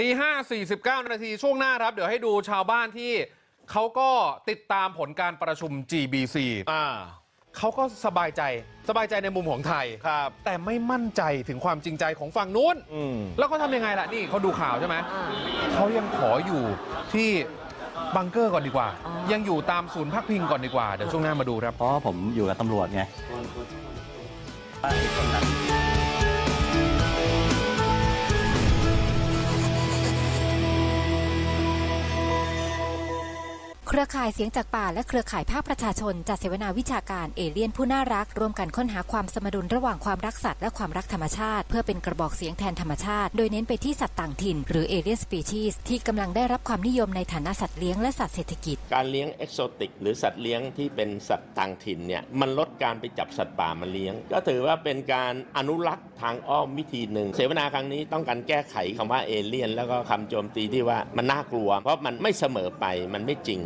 ตีห้าสี่สิบเก้านาทีช่วงหน้าครับ เดี๋ยวให้ดูชาวบ้านที่เขาก็ติดตามผลการประชุม GBC อ่าเขาก็สบายใจสบายใจในมุมของไทย ครับ แต่ไม่มั่นใจถึงความจริงใจของฝั่งนู้น อืม แล้วเขาทำยังไงล่ะ นี่เขาดูข่าวใช่ไหม เขายังขออยู่ที่บังเกอร์ก่อนดีกว่า ยังอยู่ตามศูนย์พักพิงก่อนดีกว่า เดี๋ยวช่วงหน้ามาดูครับ เพราะว่าผมอยู่กับตำรวจไง เครือข่ายเสียงจากป่าและเครือข่ายภาคประชาชนจัดเสวนาวิชาการเอเลี่ยนผู้น่ารัก ร่วมกันค้นหาความสมดุลระหว่างความรักสัตว์และความรักธรรมชาติ เพื่อเป็นกระบอกเสียงแทนธรรมชาติ โดยเน้นไปที่สัตว์ต่างถิ่น หรือเอเลี่ยนสปีชีส์ที่กำลังได้รับความนิยมในฐานะสัตว์เลี้ยงและสัตว์เศรษฐกิจ การเลี้ยงเอกโซติกหรือสัตว์เลี้ยงที่เป็นสัตว์ต่างถิ่นเนี่ยมันลดการไปจับสัตว์ป่ามาเลี้ยง ก็ถือว่าเป็นการอนุรักษ์ ทางอ้อมวิธีหนึ่ง เสวนาครั้งนี้ต้องการแก้ไขคำว่าเอเลี่ยน แล้วก็คำโจมตีที่ว่ามันน่ากลัว เพราะมันไม่เสมอไปมันไม่จริง